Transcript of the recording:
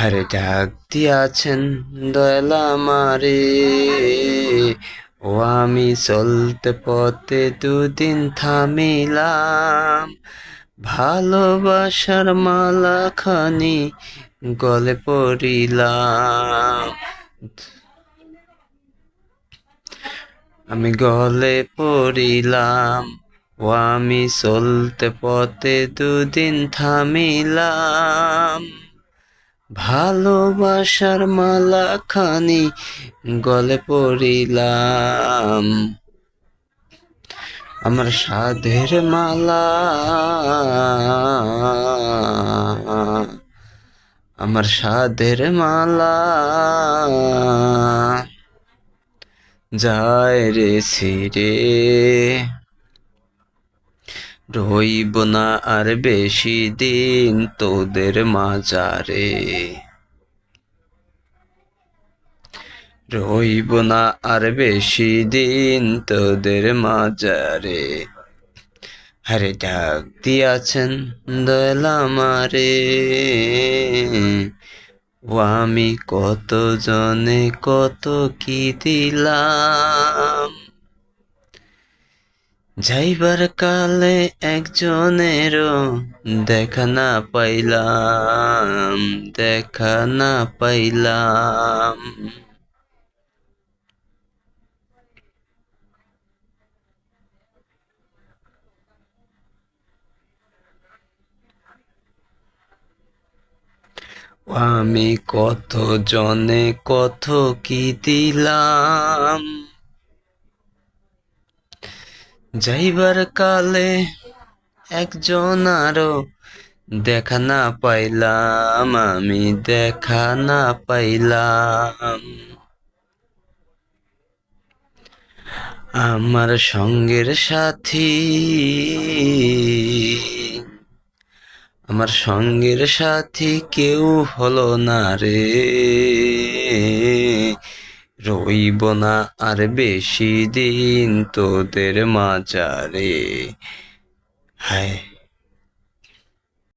হরে ডাক দিয়াছেন দয়ালা মারে ও আমি চলতে পথে দুদিন থামিলাম। ভালোবাসার মালা খানি গলে পড়িলাম। আমি গলে পড়িলাম। ও আমি চলতে পথে দুদিন থামিলাম। ভালোবাসার মালা খানি গলে পড়িলাম। আমার সাধের মালা আমার সাধের মালা। যায় রে ছিরে রইব না আর বেশি দিন তোদের মাজারে। রইব না আর বেশি দিন তোদের মাজারে। হরে ডাক দিয়াছেন দয়ালা মারে ও আমি কত জনে কত কি দিলাম। যাইবার কালে একজনেরও দেখা না পাইলাম, দেখা না পাইলাম। আমি কত জনে কত কি দিলাম? যাইবার কালে একজন আরও দেখা না পাইলাম, আমি দেখা না পাইলাম। আমার সঙ্গের সাথী, আমার সঙ্গের সাথী কেউ হলো না রে। রইব না আর বেশি দিন তোদের মাজারে হায়